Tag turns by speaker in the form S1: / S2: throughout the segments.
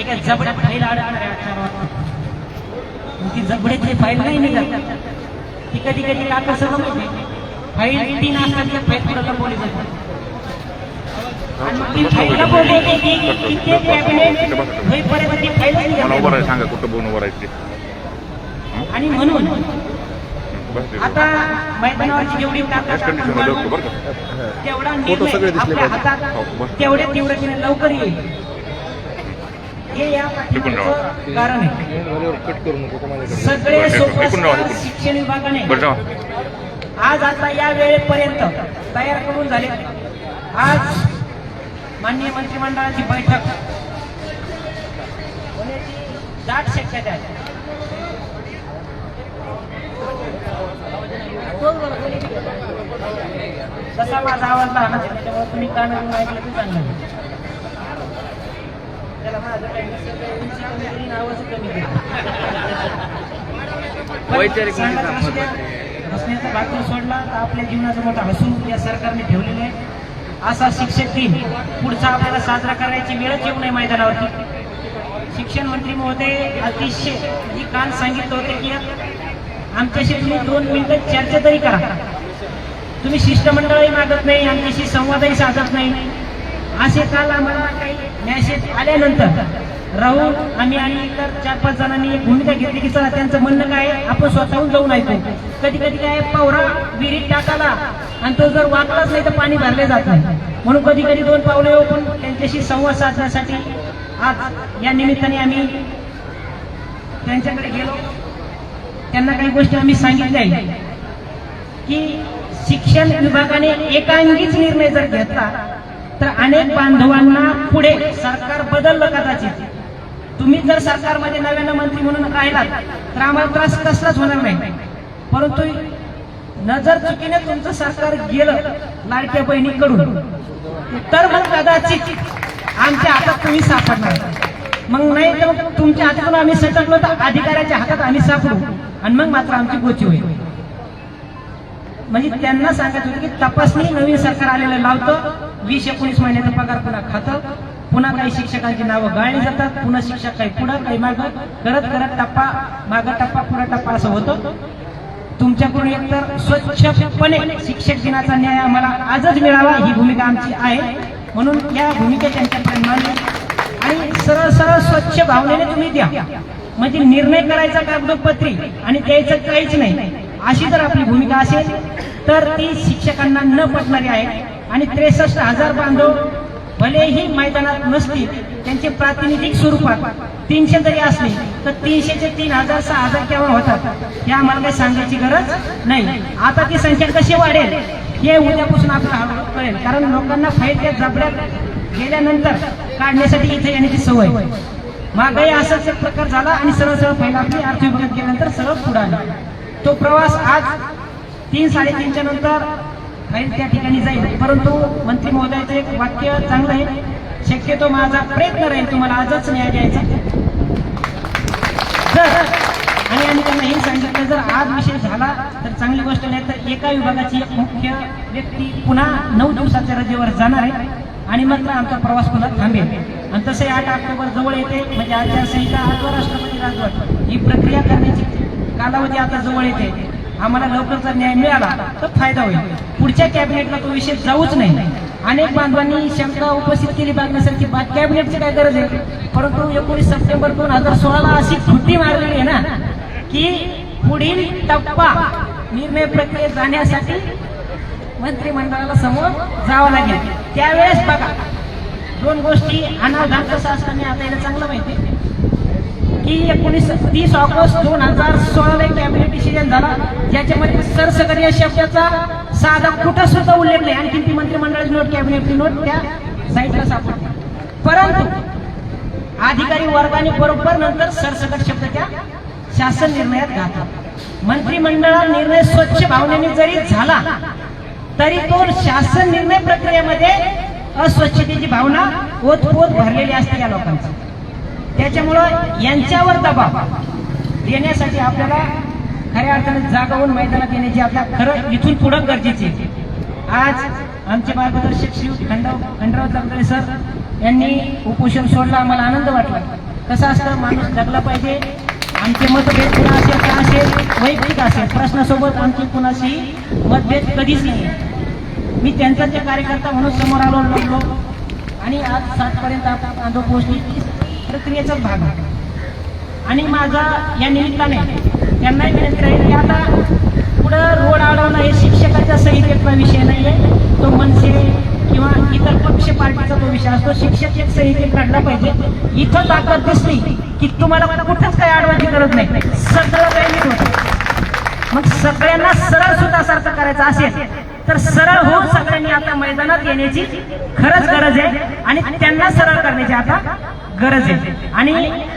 S1: एका जबड्यात फाईल ती जबड्यातली नाही निघत. ती कधी कधी का कसं माहिती फाईल तीन असतात त्या फाईल पुढे लपवली जाते आणि ती फाईल लपवली की ती कॅबिनेट होईपर्यंत ती
S2: सांगा कुठं
S1: आणि म्हणून. आता मैदानावरची जेवढी ताकद आपण तेवढा
S3: सगळे
S1: निर्णय आपल्या.
S2: हो,
S1: हातात
S2: बस.
S1: तेवढ्या तीव्रतेने लवकर येईल. हे या
S2: टिकून
S1: पाठीमागचं कारण आहे.
S3: कट करू नको का माझ्याकडे
S1: सगळे
S2: बरं,
S1: सोपं
S2: टिकून राहा,
S1: असतं
S2: टिकून.
S1: शिक्षण विभागाने आज आता या वेळेपर्यंत तयार करून झाले. आज माननीय मंत्रिमंडळाची बैठक. होण्याची दाट शक्यता आहे तसा माझा आवाज लहान आहे त्याच्यामुळे तुम्ही ऐकलं तर चांगलं त्याला माझं काही आवाज कमी
S4: म्हणजे
S1: हसण्याचा सोडला तर आपल्या जीवनाचा मोठा हसून या सरकारने ठेवलेलं आहे. असा शिक्षक दिन पुढचा आपल्याला साजरा करायची वेळच येऊ नये मैदानावरती. शिक्षण मंत्री महोदय अतिशय ही काल सांगितलं होतं की आमच्याशी तुम्ही दोन मिनिटं चर्चा तरी करा. तुम्ही शिष्टमंडळही मागत नाही आमच्याशी संवादही साधत नाही. असे काल आम्हाला काही मॅसेज आल्यानंतर राहून आम्ही आणि इतर चार पाच जणांनी एक भूमिका घेतली की चला त्यांचं म्हणणं काय आपण स्वतःहून जाऊन ऐकू. कधी कधी काय पावरा विहिरीत टाकाला आणि तो जर वाकलाच नाही तर पाणी भरले जात नाही. म्हणून कधी कधी दोन पावले येऊ पण त्यांच्याशी संवाद साधण्यासाठी आज या निमित्ताने आम्ही त्यांच्याकडे गेलो. त्यांना काही गोष्टी आम्ही सांगितल्या की शिक्षण विभागाने एकांगीच निर्णय जर घेतला तर अनेक बांधवांना पुढे सरकार बदललं कदाचित. तुम्ही जर सरकारमध्ये नव्यानं मंत्री म्हणून राहिलात तर आम्हाला त्रास कसलाच होणार नाही. परंतु नजर चुकीने तुमचं सरकार गेलं लाडक्या बहिणीकडून तर मग कदाचित आमच्या हातात तुम्ही सापडणार. मग नाही तर तुमच्या हातातून आम्ही सटकलो तर अधिकाऱ्याच्या हातात आम्ही सापडू. आणि मग मात्र आमची गोची होईल. म्हणजे त्यांना सांगत होते की तपासणी नवीन सरकार आलेलं लावतं. वीस एकोणीस महिन्याचा पगार पुन्हा खातं. पुन्हा काही शिक्षकांची नावं गाळली जातात. पुन्हा शिक्षक काही पुढं काही मागं. करत करत टप्पा मागं टप्पा पुढं टप्पा असं होतं. तुमच्याकडून एकतर स्वच्छपणे शिक्षक दिनाचा न्याय आम्हाला आजच मिळावा ही भूमिका आमची आहे. म्हणून या भूमिका त्यांच्या मांडली आणि सरळ सरळ स्वच्छ भावनेने तुम्ही द्या. म्हणजे निर्णय करायचा कागदोपत्री आणि द्यायचं काहीच नाही. अशी जर आपली भूमिका असेल तर ती शिक्षकांना न पटणारी आहे. आणि त्रेसष्ट हजार बांधव भलेही मैदानात नसतील त्यांचे प्रातिनिधिक स्वरूपात तीनशे जरी असले तर तीनशेचे तीन हजार सहा हजार केव्हा होतात हे आम्हाला काही सांगायची गरज नाही. आता ती संख्या कशी वाढेल हे उद्यापासून आपल्याला कळेल. कारण लोकांना फाईल त्या जबड्यात गेल्यानंतर काढण्यासाठी इथे येण्याची सवय. महागाई असाच एक प्रकार झाला आणि सरळ सरळ पहिला आपली अर्थविभागात गेल्यानंतर सरळ पुढे आला. तो प्रवास आज तीन साडेतीनच्या नंतर फाईल त्या ठिकाणी जाईल. परंतु मंत्री महोदयाचं एक वाक्य चांगलं आहे. शक्यतो माझा प्रयत्न राहील. तुम्हाला आजच न्याय द्यायचा. जर आणि आम्ही त्यांना हे सांगितलं जर आज विषय झाला तर चांगली गोष्ट नाही तर एका विभागाची एक मुख्य व्यक्ती पुन्हा नऊ दिवसाच्या रजेवर जाणार आहे. आणि मात्र आमचा प्रवास पुन्हा थांबेल. आणि तसे आठ ऑक्टोबर जवळ येते म्हणजे आचारसंहिता आजवर राष्ट्रपती म्हणजे राजवट. ही प्रक्रिया करण्याची कालावधी आता जवळ येते. आम्हाला लवकर जर न्याय मिळाला तर फायदा होईल. पुढच्या कॅबिनेटला तो विषय जाऊच नाही. अनेक बांधवांनी शंका उपस्थित केली बातम्यासारखी कॅबिनेटची काय गरज आहे? परंतु एकोणीस सप्टेंबर दोन हजार सोळाला अशी खुट्टी मारलेली आहे ना की पुढील टप्पा निर्णय प्रक्रियेत जाण्यासाठी मंत्रिमंडळाला समोर जावं लागेल. त्यावेळेस बघा दोन गोष्टी अनावधान कसं आपल्याला आता याला चांगलं माहिती की एकोणीस तीस ऑगस्ट दोन हजार सोळाला एक कॅबिनेट डिसिजन झाला. ज्याच्यामध्ये सरसकट या शब्दाचा साधा कुठं सुद्धा उल्लेख नाही. आणखी ती मंत्रिमंडळाची नोट कॅबिनेटची नोट त्या साईडला सापडते परंतु अधिकारी वर्गाने बरोबर नंतर सरसकट शब्द त्या शासन निर्णयात घातला. मंत्रिमंडळा निर्णय स्वच्छ भावनेने जरी झाला तरी तो शासन निर्णय प्रक्रियेमध्ये अस्वच्छतेची भावना ओतपोत भरलेली असते या लोकांची. त्याच्यामुळं यांच्यावर दबाव देण्यासाठी आपल्याला खऱ्या अर्थाने जागावून मैदानात येण्याची आपल्या खरं इथून पुढं गरजेचे आज आमचे मार्गदर्शक श्री खंडराव खंडराव जगदळे सर यांनी उपोषण सोडला आम्हाला आनंद वाटला. कसं असतं माणूस जगला पाहिजे आमचे मतभेद कुणा असेल का असेल वैयक्तिक असेल प्रश्नासोबत आमची कुणाशी मतभेद कधीच नाही मी त्यांचा कार्यकर्ता म्हणून समोर आलो लागलो आणि आज सातपर्यंत आपण आंदो पोहोचली. प्रक्रियेचाच भाग आहे. आणि माझा या निमित्ताने त्यांनाही विनंती राहील की आता पुढं रोड अडवणं हे शिक्षकाच्या संहितेतला विषय नाही आहे तो मनसे किंवा इतर पक्ष पार्टीचा तो विषय असतो शिक्षक एक संहितेत काढला पाहिजे. इथं ताकद दिसली की तुम्हाला कुठंच काही अडवायची गरज नाही. सगळं काही होतं. मग सगळ्यांना सरळ सुद्धा करायचं असेल तर सरळ होऊन सगळ्यांनी आता मैदानात येण्याची खरंच गरज आहे. आणि त्यांना सरळ करण्याची आता गरज आहे. आणि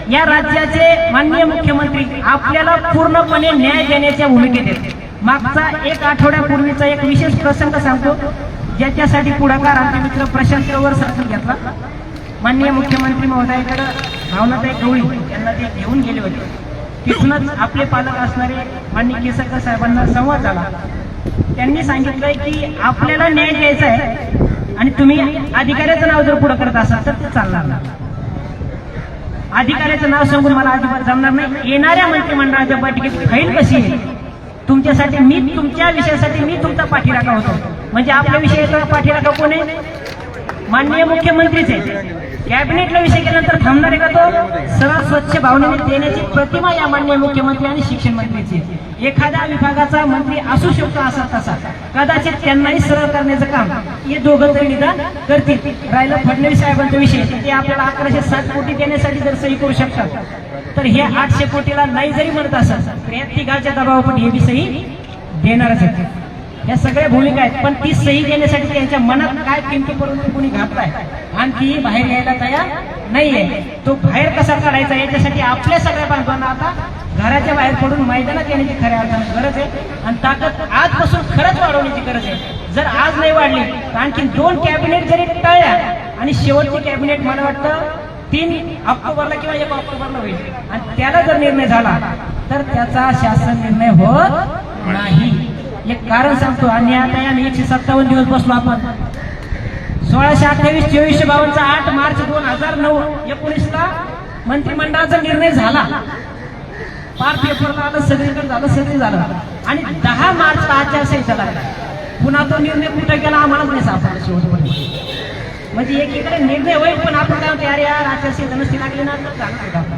S1: या राज्याचे माननीय मुख्यमंत्री आपल्याला पूर्णपणे न्याय देण्याच्या भूमिकेत येते मागचा एक आठवड्यापूर्वीचा एक विशेष प्रसंग सांगतो. ज्याच्यासाठी पुढाकार आमचे मित्र प्रशांत कवर घेतला. माननीय मुख्यमंत्री महोदयाकडे भावनाताई गवळी यांना ते घेऊन गेले होते. तिथूनच आपले पालक असणारे माननीय केसरकर साहेबांना संवाद झाला. त्यांनी सांगितलंय की आपल्याला न्याय द्यायचा आहे आणि तुम्ही अधिकाऱ्याचं नाव जर पुढे करत असाल तर ते चालणार नाही. अधिकाऱ्याचं नाव सांगून मला अजिबात जमणार नाही. येणाऱ्या मंत्रिमंडळाच्या बैठकीत फाईल कशी आहे तुमच्यासाठी मी तुमच्या विषयासाठी मी तुमचा पाठीराखा होतो. म्हणजे आपल्या विषयाचा पाठीराखा कोण आहे? माननीय मुख्यमंत्रीच आहे. कॅबिनेटला विषय केल्यानंतर थांबणार आहे का तो? सरळ स्वच्छ भावनेने देण्याची प्रतिमा या माननीय मुख्यमंत्री आणि शिक्षण मंत्रीची आहे. एखाद्या विभागाचा मंत्री असू शकतो असा तसा. कदाचित त्यांनाही सरळ करण्याचं काम हे दोघं तरी निदान करतील. राहिलं फडणवीस साहेबांचा विषय ते आपल्याला अकराशे सात कोटी देण्यासाठी जर सही करू शकतात तर हे आठशे कोटीला नाही जरी म्हणत असत तर या तिघाच्या दबावापण हे बी सही देणारच आहेत. या सगळ्या भूमिका आहेत पण ती सही देण्यासाठी त्यांच्या मनात काय किमती परंतु कोणी घातलाय आणि ती बाहेर यायला तयार नाहीये. तो बाहेर कसा काढायचा याच्यासाठी आपल्या सगळ्या बांधवांना आता घराच्या बाहेर पडून मैदानात येण्याची खऱ्या अर्थानं गरज आहे. आणि ताकद आजपासून खरंच वाढवण्याची गरज आहे. जर आज नाही वाढली तर आणखी दोन कॅबिनेट जरी टळल्या आणि शेवटची कॅबिनेट मला वाटतं तीन ऑक्टोबरला किंवा एक ऑक्टोबरला होईल. आणि त्याला जर निर्णय झाला तर त्याचा शासन निर्णय होत नाही. एक कारण सांगतो आणि आता आम्ही एकशे सत्तावन्न दिवस बसलो आपण. सोळाशे अठ्ठावीस चोवीसशे बावनचा आठ मार्च दोन हजार नऊ एकोणीसला मंत्रिमंडळाचा निर्णय झाला. पार पेपरला आलं सगळीकडे झालं सगळी झालं. आणि दहा मार्च आचारसंहिता लागला पुन्हा तो निर्णय कुठे गेला आम्हालाच नाही सापडला शेवटपर्यंत. म्हणजे एकीकडे निर्णय होईल पण आपण काय म्हणतो अरे यार आचारसंहिता नसती लागली ना तर झालं का?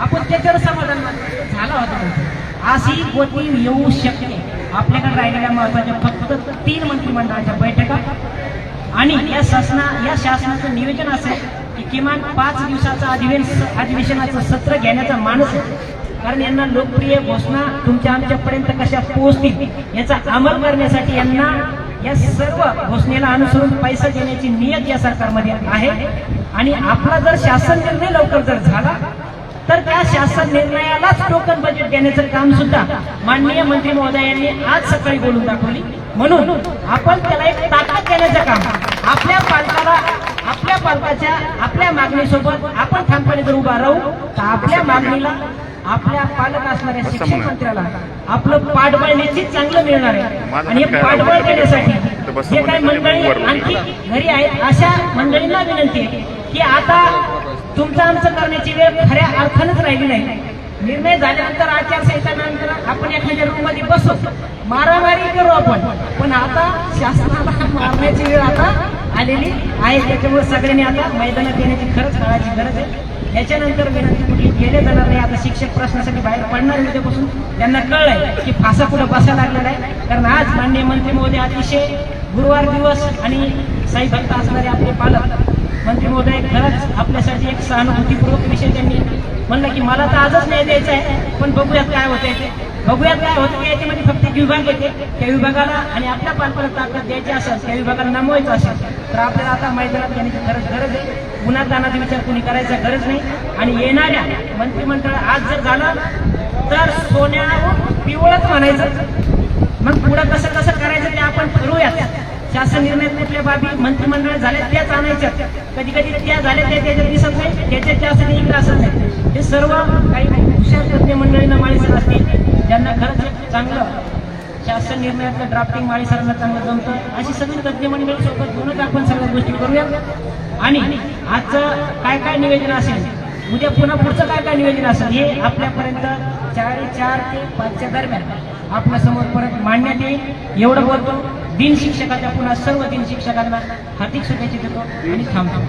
S1: आपण त्याच्यावर समाधान मानतो. झाला होता अशी गोटी येऊ शकते. आपल्याकडे राहिलेल्या महत्त्वाच्या फक्त तीन मंत्रिमंडळाच्या बैठका आणि या शासना या शासनाचं नियोजन असेल की किमान पाच दिवसाचं अधिवेशन अधिवेशनाचं सत्र घेण्याचा मानस कारण यांना लोकप्रिय घोषणा तुमच्या आमच्यापर्यंत कशा पोहोचतील याचा अंमल करण्यासाठी यांना या सर्व घोषणेला अनुसरून पैसा देण्याची नियत या सरकारमध्ये आहे. आणि आपला जर शासन निर्णय लवकर जर झाला तर त्या शासन निर्णयालाच टोकन बजेट देण्याचं काम सुद्धा माननीय मंत्री महोदयांनी आज सकाळी बोलून दाखवली. म्हणून आपण त्याला एक ताकद देण्याचं काम आपल्या पालकाला आपल्या पालकाच्या आपल्या मागणीसोबत आपण ठामपणे जर उभा राहू तर आपल्या मागणीला आपल्या पालक असणाऱ्या शिक्षण मंत्र्याला आपलं पाठबळ निश्चित चांगलं मिळणार आहे. आणि हे पाठबळ देण्यासाठी जे काही मंडळी आणखी घरी आहेत अशा मंडळींना विनंती आहे की आता तुमचं आमचं करण्याची वेळ खऱ्या अर्थानच राहिली नाही. निर्णय झाल्यानंतर आचारसंहितानंतर आपण एखाद्या रूममध्ये बसू. मारामारी करू आपण. पण आता शासनाला मारण्याची वेळ आता आलेली आहे. त्याच्यामुळे सगळ्यांनी आता मैदानात येण्याची खरंच काळाची गरज आहे. याच्यानंतर विनंती कुठली केले जाणार नाही. आता शिक्षक प्रश्नासाठी बाहेर पडणार उद्यापासून त्यांना कळलंय की फासा कुठं बसायला लागलेला आहे. कारण आज माननीय मंत्री महोदय अतिशय गुरुवार दिवस आणि साई भक्त असणारे आपले पालक. मंत्री महोदय खरंच आपल्यासाठी एक सहानुभूतीपूर्वक विषय त्यांनी म्हणलं की मला तर आजच नाही द्यायचं आहे पण बघूयात काय होते बघूयात काय होतं की याच्यामध्ये फक्त एक विभाग येते. त्या विभागाला आणि आपल्या पालकाला ताकद द्यायची असेल त्या विभागाला नमवायचं असेल तर आपल्याला आता मैदानात येण्याची खरंच गरज आहे. पुन्हा दानाचा विचार कोणी करायचा गरज नाही. आणि येणाऱ्या मंत्रिमंडळ आज जर झालं तर सोन्यावर पिवळच म्हणायचं. मग पुढं कसं कसं करायचं ते आपण ठरवूयात. शासन निर्णय कुठल्या बाबी मंत्रिमंडळ झाले त्याच आणायच्या कधी कधी त्या झाल्या त्या त्याच्यात दिसत नाही त्याच्यात त्या असं इकडे असत नाही. हे सर्व काही हुशार तज्ञ मंडळींना माळी असतील. ज्यांना खरंच चांगलं शासन निर्णयातलं ड्राफ्टिंग माळी सरांना चांगलं जमतं. अशी सगळी तज्ञ मंडळी सोबत घेऊनच आपण सगळ्या गोष्टी करूया. आणि आजचं काय काय निवेदन असेल? उद्या पुन्हा पुढचं काय काय निवेदन असेल? हे आपल्यापर्यंत चार चार ते पाचच्या दरम्यान आपल्यासमोर परत मांडण्यात येईल. एवढं बोलतो. दिन शिक्षकाच्या पुन्हा सर्व दिन शिक्षकांना हार्दिक शुभेच्छा देतो आणि थांबतो.